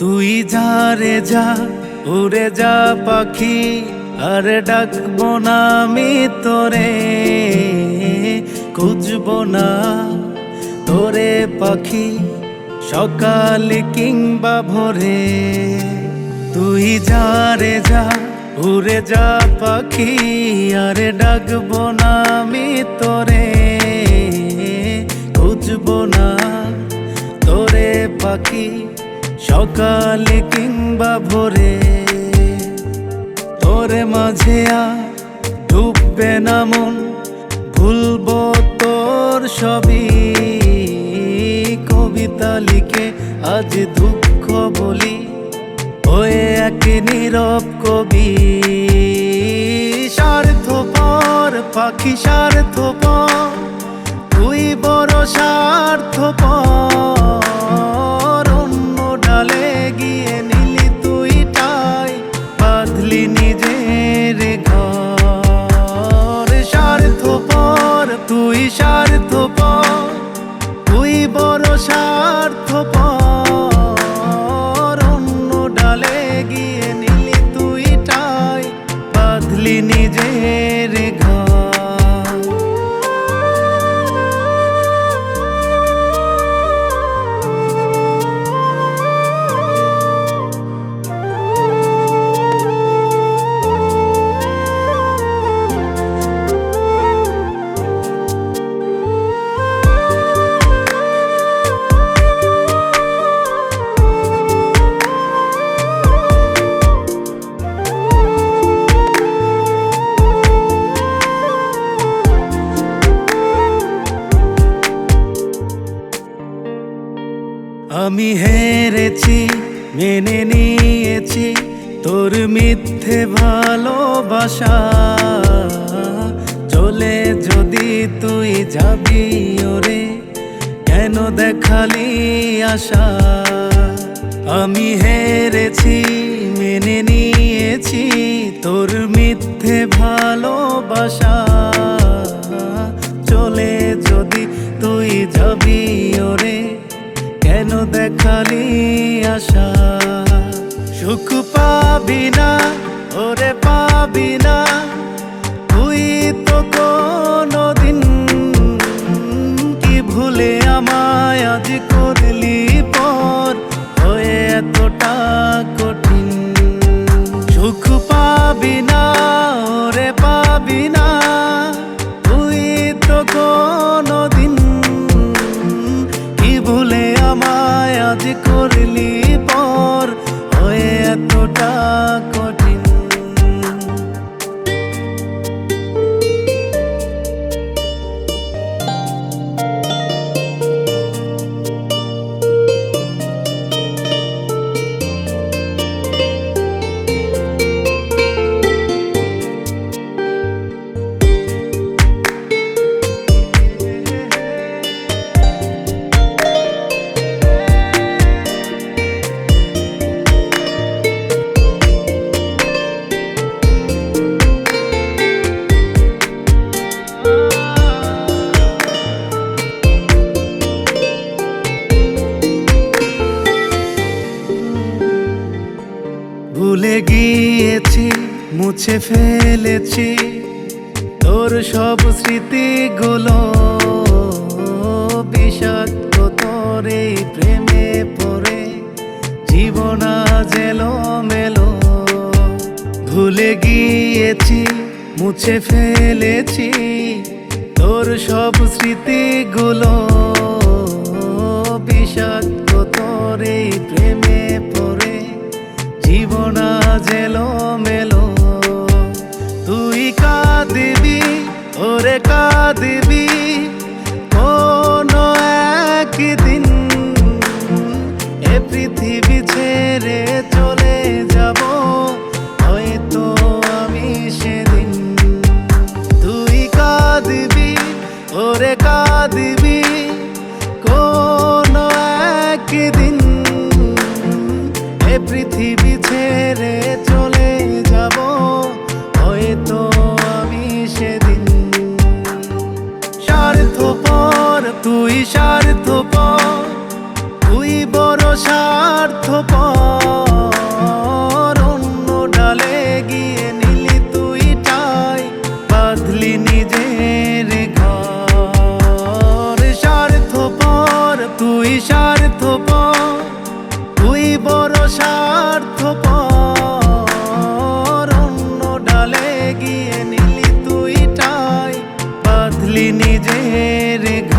তুই যা রে যা উড়ে যা পাখি আর ডাকবো না আমি তোরে। খুঁজবো না। তোরে পাখি, সকালে কিংবা ভোরে। তুই যা রে যা উড়ে যা পাখি, আর ডাকবো না আমি তোরে। খুঁজবো না। তোরে পাখি, সকালে কিংবা ভোরে। তোরে মাঝে আ ডুববে না মন। সবই কবিতা লিখে আজ দুঃখ বলি। হয়ে এক নীরব কবি, স্বার্থপর, পাখি স্বার্থপর, তুই বড় স্বার্থপর। অন্য ডালে গিয়ে নিলি তুই টাই, বাঁধলি নিজের ঘর। স্বার্থপর, তুই স্বার্থপর বাঁধলি নিজের আমি হেরেছি, মেনে নিয়েছি তোর মিথ্যে ভালোবাসা। চলে যদি তুই যাবি ওরে, কেন দেখালি আশা? আমি হেরেছি, মেনে নিয়েছি তোর মিথ্যে ভালোবাসা। চলে দেখালি আশা সুখ পাবি না। আমায় আজ করলি পর হয়ে এতটা মুছে ফেলেছি তোর সব স্মৃতিগুলো। বিষাক্ত তোর এই প্রেমে পড়ে, জীবন জেলো মেলো ভুলে গিয়েছি, মুছে ফেলেছি তোর সব স্মৃতিগুলো। বিষাক্ত তোর এই প্রেমে পড়ে, জীবন জেলো একদিন এ পৃথিবী ছেড়ে চলে যাব হয়তো আমি সেদিন তুই কাঁদবি ওরে কাঁদিবি। তুই স্বার্থপ তুই বড় স্বার্থপ অন্য ডালে গিয়ে নিলি তুই টাই, বাঁধলি নিজের ঘর। স্বার্থপর, তুই স্বার্থপ তুই বড় স্বার্থপ অন্য ডালে গিয়ে নিলি তুই টাই, বাঁধলি নিজের ঘর